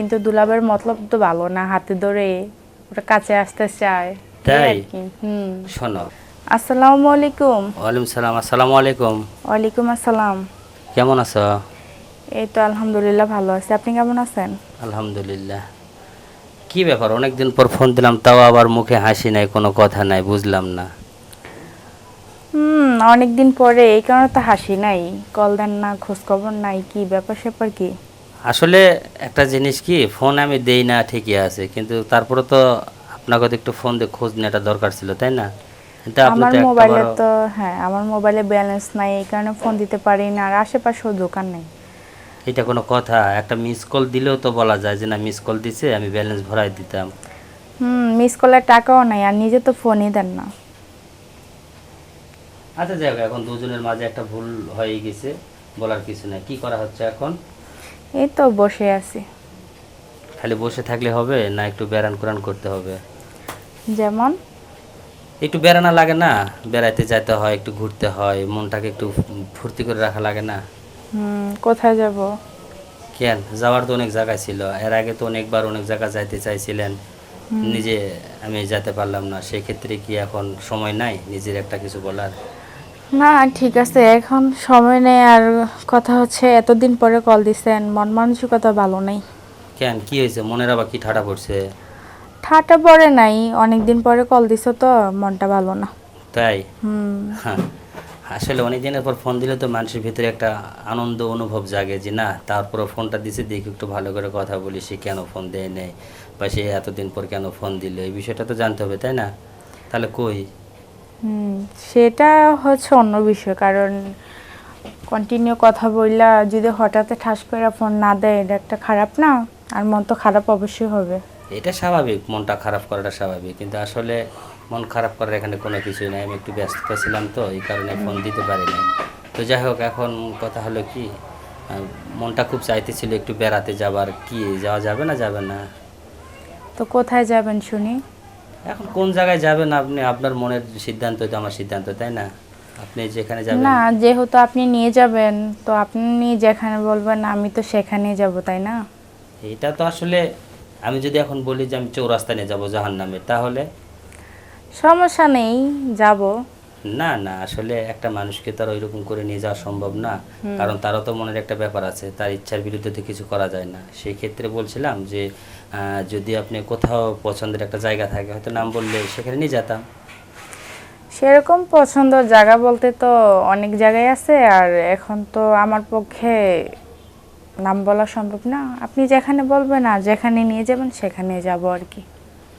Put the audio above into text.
কিন্তু দুলাবের মতলব তো ভালো না হাতে ধরে ওটা কাছে আসতে চায়। তাই? হুম। শোনো। আসসালামু আলাইকুম। ওয়ালাইকুম সালাম আসসালামু আলাইকুম। ওয়ালাইকুম আসসালাম। কেমন আছো? এই তো আলহামদুলিল্লাহ ভালো আছি। আপনি কেমন আছেন? আলহামদুলিল্লাহ। কি ব্যাপার অনেকদিন পর ফোন দিলাম তাও আবার মুখে হাসি নাই কোনো কথা নাই বুঝলাম না। হুম অনেকদিন পরে এই কারণে তো হাসি নাই। কল দেন না খোঁজ খবর নাই কি ব্যাপার স্যাপার কি? আসলে একটা জিনিস কি ফোন আমি দেই না ঠিকই আছে। কিন্তু তারপরে তো আপনাকে তো একটু ফোন দিয়ে খোঁজ নেওয়াটা দরকার ছিল তাই না? আমার মোবাইলে তো হ্যাঁ আমার মোবাইলে ব্যালেন্স নাই এই কারণে ফোন দিতে পারি না আর আশেপাশেও দোকান নেই। এটা কোনো কথা একটা মিস কল দিলেও তো বলা যায় যে না মিস কল দিছে আমি ব্যালেন্স ভরাই দিতাম। হুম মিস কলের টাকাও নাই আর নিজে তো ফোনই দেন না। আচ্ছা যাই হোক, এখন দুজনের মাঝে একটা ভুল হয়ে গেছে বলার কিছু নাই। কি করা হচ্ছে এখন? এই তো বসে আছি। খালি বসে থাকলে হবে না একটু বেড়ান কোরআন করতে হবে? যেমন? একটু বেড়ানো লাগে না? বেড়াইতে যেতে হয় একটু ঘুরতে হয় মনটাকে একটু ফুর্তি করে রাখা লাগে না? হুম কোথায় যাব? কেন? যাওয়ার তো অনেক জায়গা ছিল। এর আগে তো অনেকবার অনেক জায়গা যাইতে চাইছিলেন। নিজে আমি যেতে পারলাম না। সেক্ষেত্রে কি এখন সময় নাই নিজের একটা কিছু বলার? না ঠিক আছে এখন সময় নেই আর কথা হচ্ছে এতদিন পরে কল দিছেন মন মানসিকতা ভালো নেই। কেন কি হয়েছে? মনের আবার কি ঠাটা পড়ছে? ঠাটা পড়ে নাই অনেকদিন পরে কল দিছো তো মনটা ভালো না। তাই? হুম। হ্যাঁ আসলে অনেক দিনের পর ফোন দিলে তো মানুষের ভিতরে একটা আনন্দ অনুভব জাগে যে না তারপরে ফোনটা দিছে দেখি একটু ভালো করে কথা বলি সে কেন ফোন দেয় নেই? বা সে এতদিন পর কেন ফোন দিল? এই বিষয়টা তো জানতে হবে তাই না? তাহলে কই? হুম সেটা হচ্ছে অন্য বিষয় কারণ কন্টিনিউ কথা বললা যদি হঠাৎ ঠাস করে ফোন না দেয় এটা একটা খারাপ না? আর মন তো খারাপ অবশ্যই হবে। এটা স্বাভাবিক মনটা খারাপ করাটা স্বাভাবিক কিন্তু আসলে মন খারাপ করার এখানে কোনো কিছুই নাই। আমি একটু ব্যস্ত ছিলাম তো এই কারণে ফোন দিতে পারিনি। তো যাই হোক এখন কথা হলো কি মনটা খুব চাইতেছিল একটু বেড়াতে যাবার কি যাওয়া যাবে না যাবে না? তো কোথায় যাবেন শুনি? এখন কোন জায়গায় যাবেন আপনি? আপনার মনের সিদ্ধান্ত তো আমার সিদ্ধান্ত তাই না? আপনি যেখানে যাবেন না যেহেতু আপনি নিয়ে যাবেন তো আপনি যেখানে বলবেন আমি তো সেখানেই যাব তাই না? এটা তো আসলে আমি যদি এখন বলি যে আমি চৌরাস্তা নিয়ে যাব জাহান্নামে তাহলে? সমস্যা নেই যাব। না না আসলে একটা মানুষকে তো আর ওইরকম করে নিয়ে যাওয়া সম্ভব না। কারণ তারও তো মনের একটা ব্যাপার আছে তার ইচ্ছার বিরুদ্ধে তো কিছু করা যায় না। সেই ক্ষেত্রে বলছিলাম যে যদি আপনি কোথাও পছন্দের একটা জায়গা থাকে হয়তো নাম বললে সেখানে নিয়ে যেতাম। সেরকম পছন্দ জায়গা বলতে তো অনেক জায়গায় আছে আর এখন তো আমার পক্ষে নাম বলা সম্ভব না। আপনি যেখানে বলবেন আর যেখানে নিয়ে যাবেন সেখানে যাব আর কি।